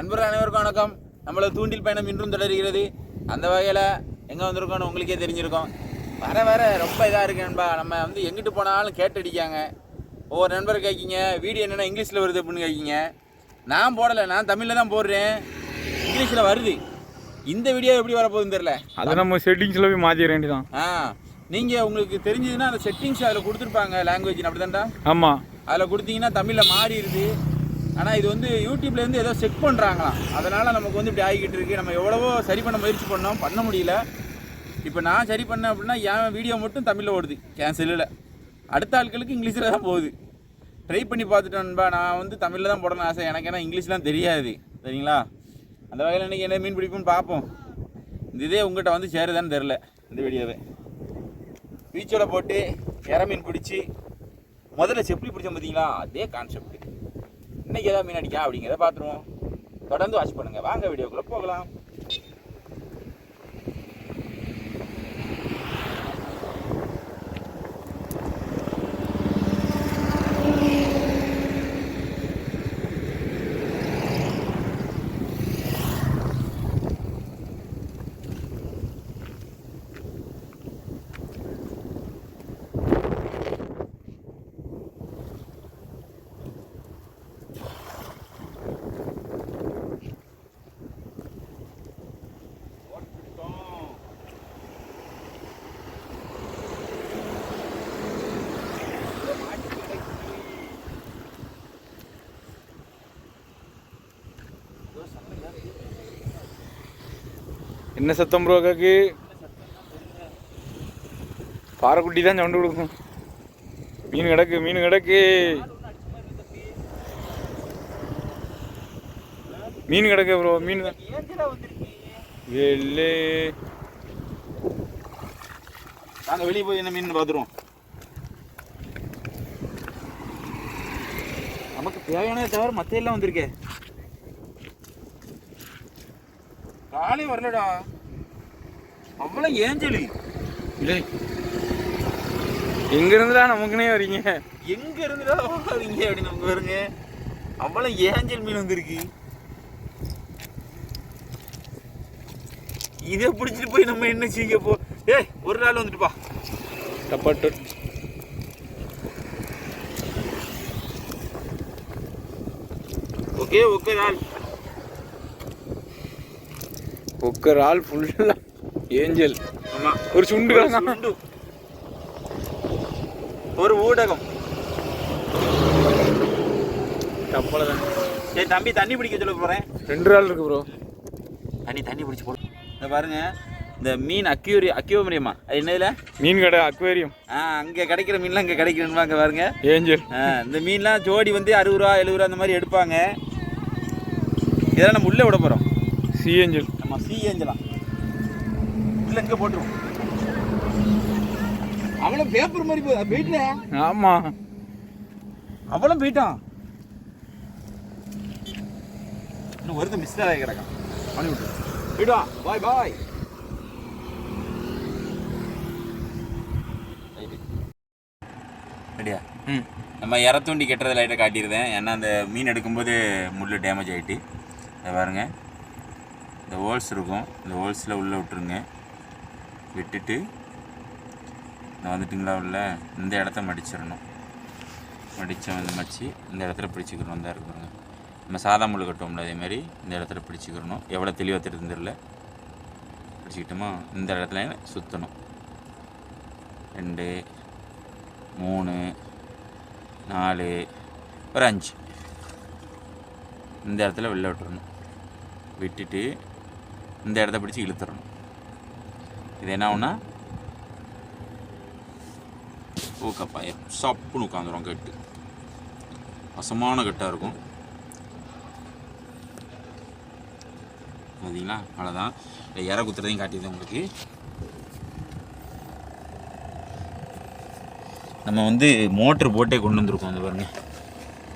நண்பர்கள் அனைவருக்கும் வணக்கம். நம்மள தூண்டில் பயணம் இன்றும் தொடர்கிறது. அந்த வகையில் எங்கே வந்திருக்கோம்னு உங்களுக்கே தெரிஞ்சிருக்கும். வர வர ரொம்ப இதாக இருக்கு நண்பா. நம்ம வந்து எங்கிட்டு போனாலும் கேட்டடிக்காங்க ஒவ்வொரு நண்பர் கேட்கிங்க வீடியோ என்னென்னா இங்கிலீஷில் வருது அப்படின்னு கேட்கிங்க நான் போடலை நான் தமிழில் தான் போடுறேன். இங்கிலீஷில் வருது. இந்த வீடியோ எப்படி வரப்போகுதுன்னு தெரில அதை நம்ம செட்டிங்ஸில் போய் மாற்றிட வேண்டியதான் ஆ நீங்கள் உங்களுக்கு தெரிஞ்சதுன்னா அந்த செட்டிங்ஸ் அதில் கொடுத்துருப்பாங்க லாங்குவேஜ் அப்படி ஆமாம் அதில் கொடுத்தீங்கன்னா தமிழில் மாறிடுது. ஆனால் இது வந்து யூடியூப்ல இருந்து ஏதோ செக் பண்ணுறாங்களாம் அதனால் நமக்கு வந்து இப்படி ஆகிக்கிட்டு இருக்கு. நம்ம எவ்வளவோ சரி பண்ண முயற்சி பண்ணோம். பண்ண முடியல. இப்போ நான் சரி பண்ணேன் அப்படின்னா என் வீடியோ மட்டும் தமிழில் ஓடுது. என் செல்லில் அடுத்த ஆட்களுக்கு இங்கிலீஷில் தான் போகுது. ட்ரை பண்ணி பார்த்துட்டேன்பா நான் வந்து தமிழில் தான் போடணும்னு ஆசை. எனக்கு ஏன்னா இங்கிலீஷ்லாம் தெரியாது. சரிங்களா? அந்த வகையில் இன்றைக்கி என்ன மீன் பிடிப்புன்னு பார்ப்போம். இந்த இதே உங்கள்கிட்ட வந்து சேருதான்னு தெரில இந்த வீடியோவை. பீச்சோட போட்டு இற மீன் பிடிச்சி முதல்ல செப்பி பிடிச்சோம் பார்த்தீங்களா அதே கான்செப்ட் இன்னைக்கு ஏதாவது மீன் அடிக்கா அப்படிங்கிறத பார்த்துருவோம். தொடர்ந்து வாட்ச் பண்ணுங்கள் வாங்க வீடியோக்குள்ளே போகலாம். என்ன சத்தம் ப்ரோ அக்காக்கு? பாறைக்குட்டி தான் சவுண்டு கொடுக்கும். மீன் கிடக்கு மீன் கிடக்கு. மீன் கிடக்கு ப்ரோ மீன் தான். வெள்ளே. நாங்கள் வெளியே போய் என்ன மீன் பார்த்துருவோம் நமக்கு தேவையானதை தவிர மற்ற எல்லாம் வந்திருக்கே. காலை வரலடா. அவ்வளோ ஏஞ்சலி. இல்லை எங்க இருந்துடா நமக்குனே வரீங்க? எங்க இருந்துடா வரீங்க அப்படின்னு நமக்கு வருங்க அவ்வளோ ஏஞ்சல் மீன் வந்திருக்கு. இதை பிடிச்சிட்டு போய் நம்ம என்ன செய்ய போ ஏய் ஒரு நாள் வந்துட்டுப்பா டப்பாட்டு ஓகே ஓகே நாள் ஒக்கர் ஆள் ஃபுல்லா ஏஞ்சல். ஒரு சுண்டு சுண்டு. ஒரு ஊடகம். டப்பால தான் சரி தம்பி தண்ணி பிடிக்க சொல்ல போறேன். ரெண்டு ஆள் இருக்கு ப்ரோ தண்ணி தண்ணி பிடிச்சி போடு. இந்த பாருங்க. இந்த மீன் அக்யூரி அக்யூமரியமா அது என்னதுல மீன் கடை அக்வேரியம். ஆ அங்கே கிடைக்கிற மீன்லாம் இங்கே கிடைக்கணுமா அங்கே பாருங்க. ஏஞ்சல். ஆ, இந்த மீன்லாம் ஜோடி வந்து அறுபது ரூபா எழுபது ரூபா அந்த மாதிரி எடுப்பாங்க. இதெல்லாம் நம்ம உள்ளே விட போகிறோம் சி ஏஞ்சல் நம்ம சி இல்லை இங்கே போட்டுருவோம். அவ்வளோ பேப்பர் மாதிரி போ போயிட்டுல ஆமா. அவ்வளோ போயிட்டான் இன்னும் வருது மிஸ் ஆகி கிடக்கான். பண்ணி விட்டு போயிடுவான் பாய் பாய் ரெடியா ம். நம்ம இறத்தூண்டி கெட்டுறது லைட்டாக காட்டியிருந்தேன். ஏன்னா அந்த மீன் எடுக்கும்போது முள் டேமேஜ் ஆகிட்டு இதை பாருங்க. இந்த ஹோல்ஸ் இருக்கும். இந்த ஹோல்ஸில் உள்ளே விட்டுருங்க. விட்டுட்டு நான் வந்துட்டுங்களா உள்ள? இந்த இடத்த மடிச்சிடணும். மடித்த வந்து மடித்து இந்த இடத்துல பிடிச்சிக்கிறணும் தான் இருக்குங்க நம்ம சாதா முள் கட்டுவோம்ல அதே மாதிரி இந்த இடத்துல பிடிச்சிக்கிறணும் எவ்வளோ தெளிவாக தெரிஞ்சிடல தெரியல. பிடிச்சிக்கிட்டோமா? இந்த இடத்துல சுற்றணும் ரெண்டு மூணு நாலு ஒரு அஞ்சு. இந்த இடத்துல வெளில விட்டுறணும். விட்டுட்டு இந்த இடத்த பிடிச்சி இழுத்துடணும் இது என்ன ஆகும்னா ஊக்கப்பாயம் சப்புன்னு உட்காந்துரும் கட்டு. வசமான கட்டாக இருக்கும். பார்த்தீங்களா அவ்வளோதான் இல்லை இற குத்துறதையும் காட்டியது உங்களுக்கு. நம்ம வந்து மோட்ரு போட்டே கொண்டு வந்திருக்கோம் அந்த பாருங்கள்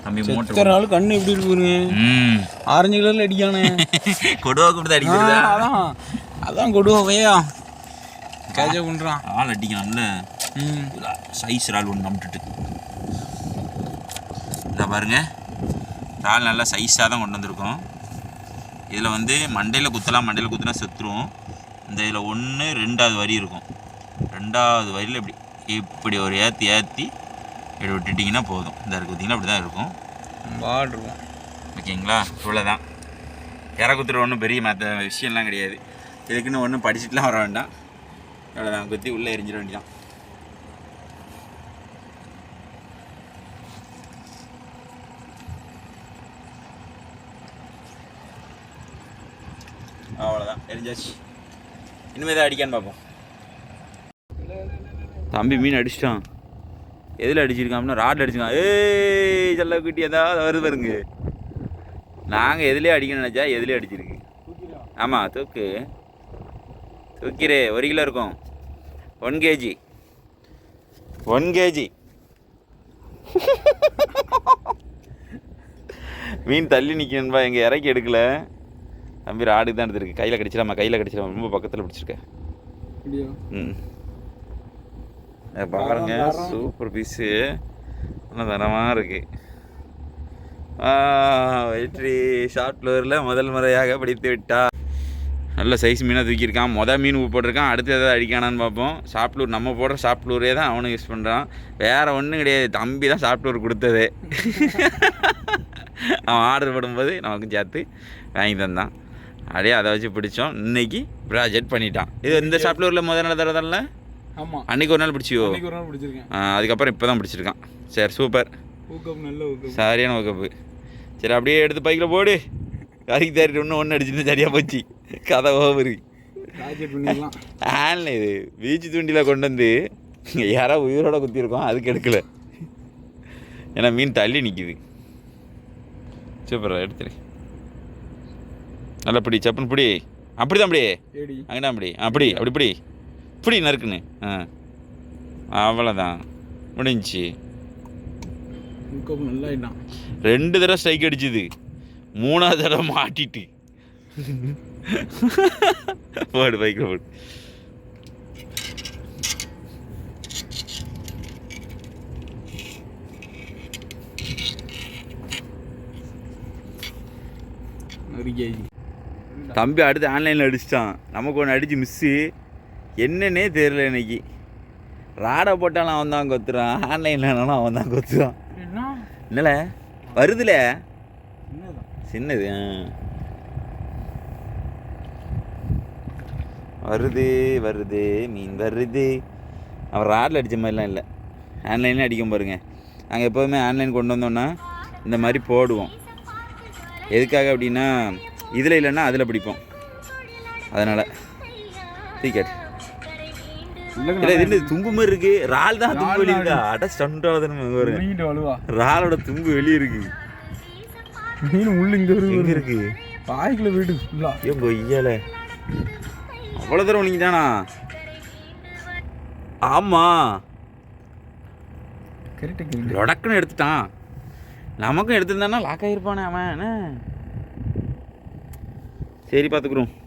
தம்பி மோட்டர் நாள் கண்ணு எப்படி இருக்குங்க ம். ஆரஞ்சு கலர்ல அடிக்கானே கொடுவா கொடுத்து அடிக்கிறதா? அதான். அதான் கொடுவையா கேஜ பண்றான் ஆள் அடிக்கலாம்ல சைஸ் இறால் ஒன்று நம்பிட்டு இதை பாருங்க. இறால் நல்லா சைஸாக தான் கொண்டு வந்திருக்கோம். இதில் வந்து மண்டையில் குத்தலாம் மண்டையில் குத்துனா செத்துரும். இந்த இதில் ஒன்று ரெண்டாவது வரி இருக்கும். ரெண்டாவது வரியில் இப்படி இப்படி ஒரு ஏற்றி ஏற்றி இப்படி விட்டுட்டிங்கன்னா போதும். இந்த இருக்கு பார்த்தீங்கன்னா இப்படி தான் இருக்கும். பாடு இருக்கும் ஓகேங்களா? இவ்வளோதான் இற குத்துற ஒன்றும் பெரிய மற்ற விஷயம்லாம் கிடையாது. இதுக்குன்னு ஒன்றும் படிச்சுட்டுலாம் வர வேண்டாம். இவ்வளோதான் குத்தி உள்ளே எரிஞ்சிட வேண்டியதான் அவ்வளோதான் எரிஞ்சாச்சு. இனிமேல் தான் அடிக்கான்னு பார்ப்போம். தம்பி மீன் அடிச்சிட்டான். எதில் அடிச்சிருக்கான் ராட்டில் அடிச்சிருக்கான். ஏய் செல்ல குட்டி ஏதாவது வருது பாருங்க. நாங்கள் எதுலேயே அடிக்கணும்னு நினச்சா எதுலேயே அடிச்சிருக்கு? ஆமாம் தூக்கு. தூக்கிரே ஒரு கிலோ இருக்கும். ஒன் கேஜி ஒன் கேஜி மீன் தள்ளி நிற்கணும்பா எங்கள் இறக்கி எடுக்கல. தம்பி ராடுக்கு தான் எடுத்துருக்கு. கையில் கடிச்சிடாமா கையில் கடிச்சிடாம ரொம்ப பக்கத்தில் பிடிச்சிருக்க. அப்படியா? ம். பாருங்க சூப்பர் பீஸு நல்ல தரமாக இருக்கு. வெற்றி ஷார்ட் ஃப்ளோரில் முதல் முறையாக பிடித்து விட்டா நல்ல சைஸ் மீனாக தூக்கியிருக்கான். மொதல் மீன் போட்டிருக்கான். அடுத்து எதாவது அடிக்கானான்னு பார்ப்போம். ஷாப்ளூர் நம்ம போடுற ஷாப்ளூரே தான் அவனும் யூஸ் பண்ணுறான் வேறு ஒன்றும் கிடையாது. தம்பி தான் ஷாப்ளூர் கொடுத்தது. அவன் ஆர்டர் போடும்போது நமக்கும் சேர்த்து வாங்கி தந்தான். அப்படியே அதை வச்சு பிடிச்சோம். இன்னைக்கு ப்ராஜெக்ட் பண்ணிட்டான். இது இந்த ஷாப்ளூரில் முதல் நாள் தரதில்ல? ஆமா. அன்னைக்கு ஒரு நாள் பிடிச்சியோ? இன்னைக்கு ஒரு நாள் பிடிச்சிருக்கேன். அதுக்கப்புறம் இப்போ தான் பிடிச்சிருக்கான். சரி சூப்பர். ஊக்கம் நல்ல ஊக்கம் சரியான வகுப்பு சரி அப்படியே எடுத்து பைக்கில் போடு. கறிக்கு தேறிட்டு இன்னும் ஒன்று அடிச்சுன்னு சரியாக போச்சு. கதை ஓவரு. ஆன்ல இது. பீச் தூண்டியில் கொண்டு வந்து யாரோ உயிரோட குத்திருக்கோம் அதுக்கு எடுக்கல. ஏன்னா மீன் தள்ளி நிற்கிது சூப்பரா எடுத்துரு. நல்லா பிடி சப்புன்னு பிடி. அப்படி தான் அப்படியே ஏடி அங்கடா அப்படி அப்படி அப்படி பிடி. பிடி நறுக்குன்னு ஆ. அவ்வளோதான் ஆயிட்டான் ரெண்டு தடவை ஸ்ட்ரைக் அடிச்சுது. மூணாவது தடவை மாட்டிட்டு. போடு பைக்கில் போடு. தம்பி அடுத்து ஆன்லைனில் அடிச்சிட்டான். நமக்கு ஒன்று அடிச்சு மிஸ்ஸு என்னன்னே தெரியல இன்னைக்கு. ராடை போட்டாலும் அவன் தான் கொத்துறான். ஆன்லைனில் அவன் தான் கொத்துறான். என்ன? என்னல? வருதுல? சின்னது. வருது வருது மீன் வருது. அவன் ராடில் அடித்த மாதிரிலாம் இல்லை. ஆன்லைனில் அடிக்கும் பாருங்க. நாங்கள் எப்போதுமே ஆன்லைன் கொண்டு வந்தோன்னா இந்த மாதிரி போடுவோம். எதுக்காக அப்படின்னா இதில் இல்லைன்னா அதில் பிடிப்போம். அதனால் டிக்கெட் இல்லை தும்பு மாதிரி இருக்கு? ரால் தான் தும்பு வெளியே இருக்கா? அட மீன் வலுவா. ராலோட தும்பு வெளியே இருக்கு. மீன் உள்ள இங்க இருக்கு இருக்கு? பாய்க்குள்ள வீடு ஃபுல்லா. ஐயோ கொய்யால அவ்வளோ தூரம் நீங்க ஆமா. லொடக்குன்னு எடுத்துட்டான். நமக்கும் எடுத்திருந்தானா லாக் ஆகிருப்பானே அவன் சரி பார்த்துக்குறோம் ஏதாவது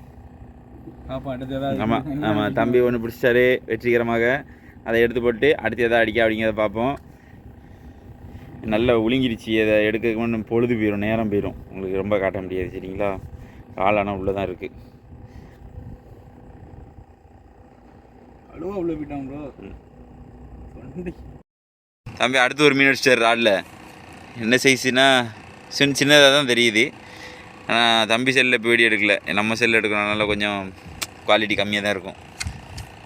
ஆமாம் ஆமாம் தம்பி ஒன்று பிடிச்சிட்டாரு வெற்றிகரமாக. அதை எடுத்து போட்டு அடுத்து எதாவது அடிக்க அப்படிங்கிறத பார்ப்போம். நல்லா உளுங்கிருச்சு அதை எடுக்க இன்னும் பொழுது போயிடும் நேரம் போயிடும் உங்களுக்கு ரொம்ப காட்ட முடியாது சரிங்களா? கால் ஆனால் உள்ளே தான் இருக்குது உள்ள தொண்டி தம்பி அடுத்து ஒரு மீன் அடிச்சிட்டார் ராடில். என்ன சைஸுனா சின்ன சின்னதாக தான் தெரியுது. ஆனால் தம்பி செல்லில் இப்போ வீடியோ எடுக்கல. நம்ம செல்லில் எடுக்கிறனால கொஞ்சம் குவாலிட்டி கம்மியாக தான் இருக்கும்.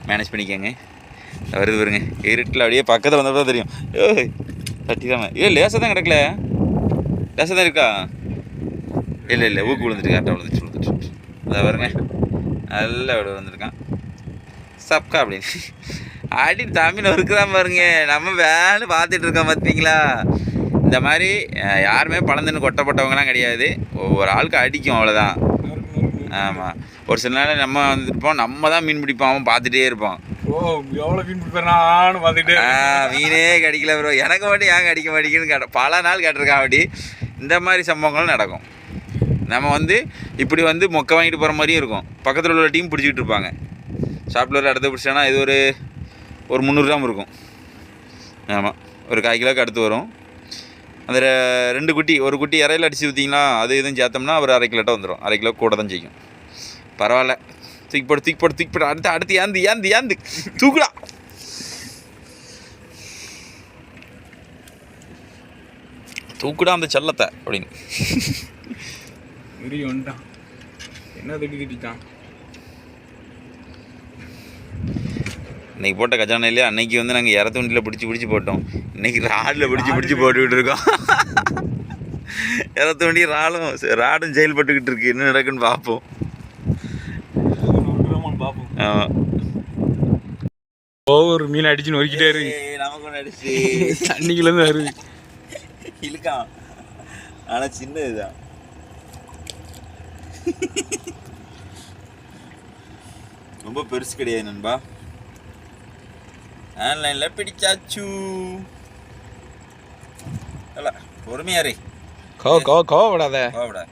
மேனேஜ் பண்ணிக்கோங்க. வருது வருங்க இருட்டில் அப்படியே பக்கத்தில் வந்தப்போ தெரியும். ஏ தட்டிடாம. ஏ லேசாக தான் கிடக்கல. லேசாக தான் இருக்கா? இல்லை இல்லை ஊக்கு விழுந்துட்டு கரெக்டாக விழுந்துச்சு விழுந்துட்டு அதை வருங்க நல்லா விட விழுந்துருக்கான். சப்கா அப்படின்னு. அடி தமிழ் இருக்குதான் பாருங்க. நம்ம வேலை பார்த்துட்டு இருக்கோம் பார்த்தீங்களா இந்த மாதிரி யாருமே பழந்துன்னு கொட்டப்பட்டவங்கலாம் கிடையாது. ஒவ்வொரு ஆளுக்கு அடிக்கும் அவ்வளோதான் ஆமாம் ஒரு சில நேரம் நம்ம வந்துருப்போம் நம்ம தான் மீன் பிடிப்போம் அவன் பார்த்துட்டே இருப்பான். ஓ எவ்வளோ மீன் பிடிப்பானு பார்த்துட்டு ஆ, மீனே கிடைக்கல ப்ரோ எனக்கு மட்டும் ஏன் கிடைக்க மாட்டேங்குன்னு கேட்ட பல நாள் கேட்டிருக்கான் அப்படி. இந்த மாதிரி சம்பவங்களும் நடக்கும். நம்ம வந்து இப்படி வந்து மொக்க வாங்கிட்டு போகிற மாதிரியும் இருக்கும். பக்கத்தில் உள்ள டீம் பிடிச்சிக்கிட்டு இருப்பாங்க. ஷாப்பில் அடுத்து பிடிச்சானா இது ஒரு ஒரு முந்நூறு கிராம் இருக்கும். ஆமாம் ஒரு கால் கிலோக்கு அடுத்து வரும். அந்த ரெண்டு குட்டி ஒரு குட்டி இறையில் அடிச்சு ஊற்றிங்களா அது எதுவும் சேர்த்தோம்னா ஒரு அரை கிலோட்ட வந்துடும் அரை கிலோ கூட தான் செய்யும். பரவாயில்ல. தூக்கி போட்டு தூக்கி போட்டு தூக்கி போட்டு அடுத்து அடுத்து ஏந்து ஏந்து ஏந்து. தூக்குடா. தூக்குடா அந்த செல்லத்தை அப்படின்னு. என்ன திட்டி இன்னைக்கு போட்ட கஜானையிலே அன்னைக்கு வந்து நாங்கள் இறத்து வண்டியில் பிடிச்சி பிடிச்சி போட்டோம். இன்னைக்கு ராடில் பிடிச்சி பிடிச்சி போட்டுக்கிட்டு இருக்கோம். இறத்து வண்டி ராடும் ராடும் செயல்பட்டுக்கிட்டு இருக்கு. என்ன நடக்குன்னு பார்ப்போம் பார்ப்போம் ஆமாம் ஒவ்வொரு மீன் அடிச்சு நொறுக்கிட்டே இருக்கு நமக்கு ஒன்று அடிச்சு. தண்ணிக்குள்ளேருந்து வருது இழுக்கான் ஆனால் சின்ன இதுதான் ரொம்ப பெருசு கிடையாது நண்பா. ஆன்லைனில் பிடிச்சாச்சு. இல்ல பொறுமையாரே கோ கோ கோவப்படாத. கோவப்படா.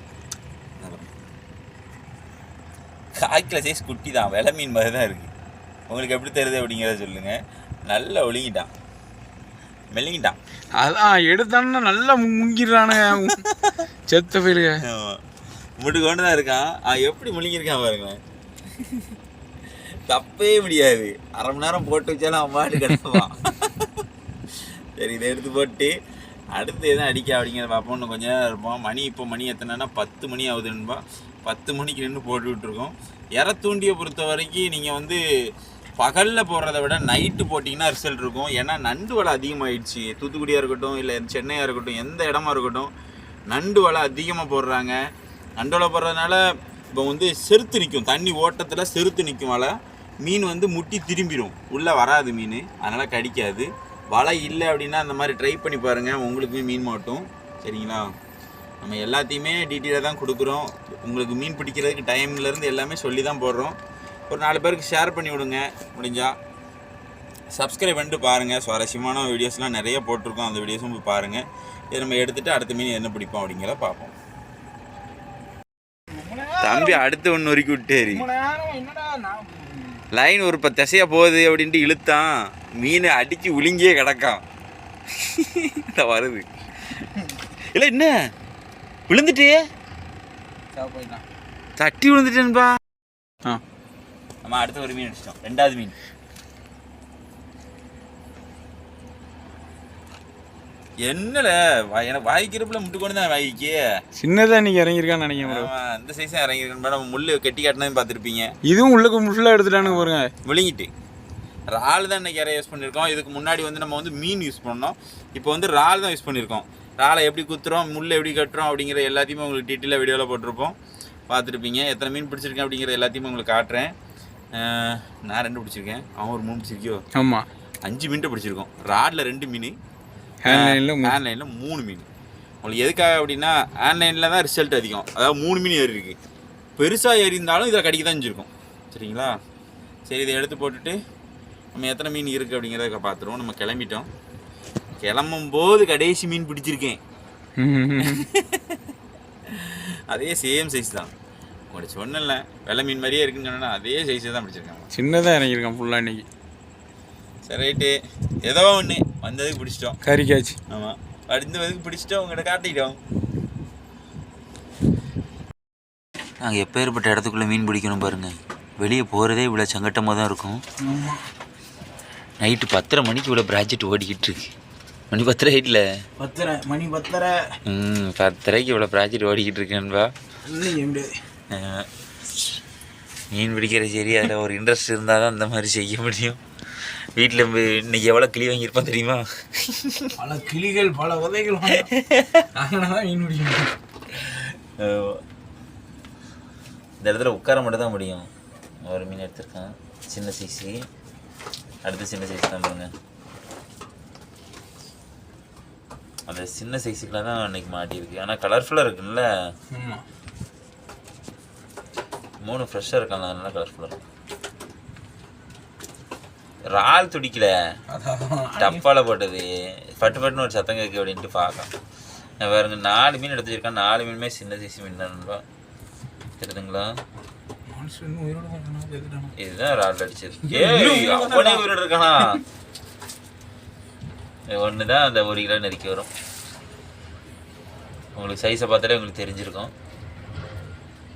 காய்க்கில் சைஸ் குட்டி தான். வெலை மீன் மாதிரி தான் இருக்குது உங்களுக்கு எப்படி தெரியுது அப்படிங்கிறத சொல்லுங்கள் நல்லா ஒழுங்கிட்டான். மெல்லிங்கிட்டான் அதான் எடுத்தான்னா நல்லா முங்கிடுறானுங்க செத்த போயிருக்க. முட்டு கொண்டு தான் இருக்கான். அவன் எப்படி முழுங்கியிருக்கான் பாருங்களேன். தப்பவே முடியாது. அரை மணி நேரம் போட்டு வச்சாலும் அவன் பாட்டு கிடப்பான். சரி இதை எடுத்து போட்டு அடுத்து எதுவும் அடிக்க அப்படிங்கிறத பார்ப்போம். இன்னும் கொஞ்ச நேரம் இருப்போம். மணி இப்போ மணி எத்தனைன்னா பத்து மணி ஆகுதுன்பா பத்து மணிக்கு நின்று போட்டுக்கிட்டுருக்கோம் இருக்கோம் இறத்தூண்டியை பொறுத்த வரைக்கும் நீங்கள் வந்து பகலில் போடுறத விட நைட்டு போட்டிங்கன்னா ரிசல்ட் இருக்கும். ஏன்னா நண்டு வலை அதிகமாகிடுச்சு தூத்துக்குடியாக இருக்கட்டும் இல்லை சென்னையாக இருக்கட்டும் எந்த இடமா இருக்கட்டும் நண்டு வலை அதிகமாக போடுறாங்க. நண்டு வலை போடுறதுனால இப்போ வந்து செருத்து நிற்கும் தண்ணி ஓட்டத்தில் செருத்து நிற்கும் வலை. மீன் வந்து முட்டி திரும்பிடும் உள்ளே வராது மீன். அதனால் கடிக்காது. வலை இல்லை அப்படின்னா அந்த மாதிரி ட்ரை பண்ணி பாருங்கள் உங்களுக்குமே மீன் மாட்டும். சரிங்களா? நம்ம எல்லாத்தையுமே டீட்டெயிலாக தான் கொடுக்குறோம். உங்களுக்கு மீன் பிடிக்கிறதுக்கு டைம்லேருந்து எல்லாமே சொல்லி தான் போடுறோம். ஒரு நாலு பேருக்கு ஷேர் பண்ணி விடுங்க. முடிஞ்சா. சப்ஸ்கிரைப் பண்ணிட்டு பாருங்கள் சுவாரஸ்யமான வீடியோஸ்லாம் நிறைய போட்டிருக்கோம். அந்த வீடியோஸும் போய் பாருங்கள் இதை நம்ம எடுத்துகிட்டு அடுத்த மீன் என்ன பிடிப்போம் அப்படிங்கிறத பார்ப்போம். தம்பி அடுத்து ஒன்று வரைக்கும் விட்டேரி லைன் ஒரு இப்போ திசையா போகுது அப்படின்ட்டு இழுத்தான். மீன் அடித்து உளிங்கியே கிடக்கான். வருது. இல்லை என்ன? விழுந்துட்டே தட்டி விழுந்துட்டேன்பா. ஆ. நம்ம அடுத்த ஒரு மீன் அடிச்சிட்டோம். ரெண்டாவது மீன். என்னல? எனக்கு வாய்க்கிறப்புல முட்டு கொண்டு தான் வாய்க்கு? சின்னதா இன்னைக்கு இறங்கியிருக்கான்னு நினைக்கிறேன் இந்த சைஸ் இறங்கிருக்கேன் நம்ம முள்ளு கெட்டி காட்டினதையும் பார்த்துருப்பீங்க. இதுவும் உள்ளுக்கு ஃபுல்லாக எடுத்துட்டானுங்க பாருங்க. விழுங்கிட்டு. இறால் தான் இன்னைக்கு யூஸ் பண்ணியிருக்கோம். இதுக்கு முன்னாடி வந்து நம்ம வந்து மீன் யூஸ் பண்ணோம். இப்போ வந்து இறால் தான் யூஸ் பண்ணியிருக்கோம். இறாலை எப்படி குத்துறோம் முள் எப்படி கட்டுறோம் அப்படிங்கிற எல்லாத்தையுமே உங்களுக்கு டீட்டெயிலாக வீடியோவில் போட்டிருப்போம். பார்த்துருப்பீங்க. எத்தனை மீன் பிடிச்சிருக்கேன் அப்படிங்கிற எல்லாத்தையுமே உங்களுக்கு காட்டுறேன். நான் ரெண்டு பிடிச்சிருக்கேன். அவன் ஒரு மூணு பிடிச்சிருக்கியோ? ஆமாம் அஞ்சு மீன்ட்டு பிடிச்சிருக்கோம். ராடில் ரெண்டு மீன். ஹேண்ட்லைனில் ஆன்லைனில் மூணு மீன். உங்களுக்கு எதுக்காக அப்படின்னா ஆன்லைனில் தான் ரிசல்ட் அதிகம். அதாவது மூணு மீன் ஏறி இருக்கு. பெருசாக ஏறி இருந்தாலும் இதில் கடிக்க தான் செஞ்சுருக்கும். சரிங்களா? சரி இதை எடுத்து போட்டுட்டு நம்ம எத்தனை மீன் இருக்குது அப்படிங்கிறத பார்த்துருவோம். நம்ம கிளம்பிட்டோம். கிளம்பும் போது கடைசி மீன் பிடிச்சிருக்கேன். அதே சேம் சைஸ் தான். உங்களுக்கு சொன்னல வெள்ளை மீன் மாதிரியே இருக்குன்னு சொன்னா அதே சைஸே தான் பிடிச்சிருக்கேன். சின்னதாக இறங்கியிருக்கான் ஃபுல்லாக இன்னைக்கு. சரி ரைட்டு. ஏதோ ஒன்று வந்ததுக்கு பிடிச்சிட்டோம். கறிக்காச்சு ஆமாம் அடுத்ததுக்கு பிடிச்சிட்டோம். உங்கள்கிட்ட காட்டிட்டோம் நாங்கள் எப்பேற்பட்ட இடத்துக்குள்ளே மீன் பிடிக்கணும் பாருங்கள் வெளியே போகிறதே இவ்வளோ சங்கட்டமாக தான் இருக்கும். நைட்டு பத்தரை மணிக்கு இவ்வளோ ப்ராஜெக்ட் ஓடிக்கிட்டு இருக்கு. மணி பத்தரை ஹைட்டில் பத்தரை மணி பத்தரை. ம் பத்தரைக்கு இவ்வளோ ப்ராஜெக்ட் ஓடிக்கிட்டு இருக்கேன்பா. மீன் பிடிக்கிற சரி அதில் ஒரு இன்ட்ரெஸ்ட் இருந்தால் தான் இந்த மாதிரி செய்ய முடியும். வீட்டில் இன்னைக்கு எவ்வளோ கிளி வாங்கியிருப்பான் தெரியுமா? பல கிளிகள் பல உதைகள் தான் மீன் பிடிக்கணும். ஆமா. இந்த இடத்துல உட்கார மட்டும் தான் முடியும். ஒரு மீன் எடுத்திருக்கான். சின்ன சைஸு அடுத்து சின்ன சைஸ் தான் பாருங்க. அந்த சின்ன சைஸுக்குலாம் தான் அன்னைக்கு மாட்டியிருக்கு ஆனால் கலர்ஃபுல்லாக இருக்குல்ல மூணு ஃப்ரெஷ்ஷாக இருக்காங்க அதனால கலர்ஃபுல்லாக இருக்கும். இறால் துடிக்கல. டப்பால போட்டது. பட்டு பட்டுன்னு ஒரு சத்தம் கேட்கு அப்படின்ட்டு பார்க்கலாம். பாருங்க நாலு மீன் எடுத்து வச்சிருக்கேன். நாலு மீனுமே சின்ன சைஸ் மீன் தெரியுதுங்களா தான் இருக்கானா? செத்துட்டானா? இதுதான் ரால் அடிச்சது. ஏய் அவனே உயிரோட இருக்கானா? ஒன்று தான் அந்த ஒரு கிலோ நெருக்கி வரும். உங்களுக்கு சைஸை பார்த்தாலே உங்களுக்கு தெரிஞ்சிருக்கும்.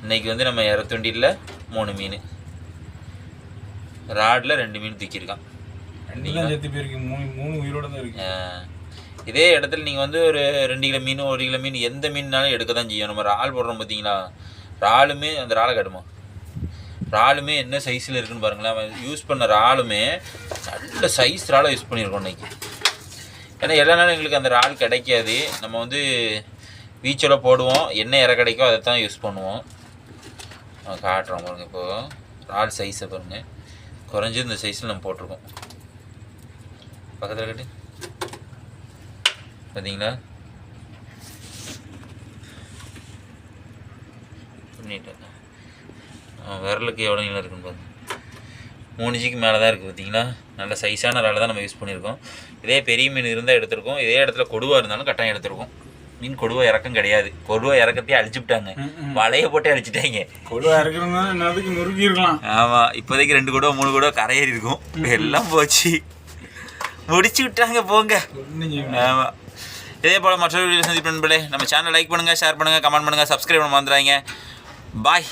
இன்னைக்கு வந்து நம்ம இரத்துண்டியில் மூணு மீன். ராடில் ரெண்டு மீன் தூக்கியிருக்கான். இதே இடத்துல நீங்கள் வந்து ஒரு ரெண்டு கிலோ மீன் ஒரு கிலோ மீன் எந்த மீன்னாலும் எடுக்க தான் செய்யும். நம்ம இறால் போடுறோம் பார்த்தீங்களா இறாலுமே அந்த இறாலை காட்டுமா? இறாலுமே என்ன சைஸில் இருக்குன்னு பாருங்களேன். யூஸ் பண்ண இறாலுமே நல்ல சைஸ் இறாலை யூஸ் பண்ணியிருக்கோம் இன்னைக்கு. ஏன்னா எல்லா நாளும் எங்களுக்கு அந்த இறால் கிடைக்காது. நம்ம வந்து பீச்சோட போடுவோம். என்ன இற கிடைக்கோ அதை தான் யூஸ் பண்ணுவோம் காட்டுறோம் பாருங்க இப்போது இறால் சைஸை பாருங்க. குறைஞ்சது இந்த சைஸில் நம்ம போட்டிருக்கோம். பக்கத்தில் கட்டி. பார்த்தீங்களா பண்ணிட்டேன். விரலுக்கு எவ்வளோ நீளம் இருக்குன்னு பாருங்க. மூணு இன்ச்சுக்கு மேலே தான் இருக்குது பார்த்தீங்களா நல்ல சைஸான இறால் தான் நம்ம யூஸ் பண்ணியிருக்கோம். இதே பெரிய மீன் இருந்தால் எடுத்திருக்கோம். இதே இடத்துல கொடுவா இருந்தாலும் கட்டாயம் எடுத்திருக்கோம். மீன் கொடுவா இறக்கம் கிடையாது. கொடுவா இறக்கத்தையே அழிச்சுட்டாங்க வலையை போட்டு அழிச்சிட்டாங்க. கொடுவா இருக்கிறவங்க நேரத்துக்கு நொறுக்கி இருக்கலாம். ஆமாம் இப்போதைக்கு ரெண்டு கூட மூணு கூட கரையேறி இருக்கும். எல்லாம் போச்சு. முடிச்சு விட்டாங்க போங்க. ஆமாம் இதே போல் மற்றொரு வீடியோ சந்திப்பு நண்பர்களே. நம்ம சேனலை லைக் பண்ணுங்கள் ஷேர் பண்ணுங்கள் கமெண்ட் பண்ணுங்கள் சப்ஸ்கிரைப் பண்ண மறந்துடாதீங்க. பாய்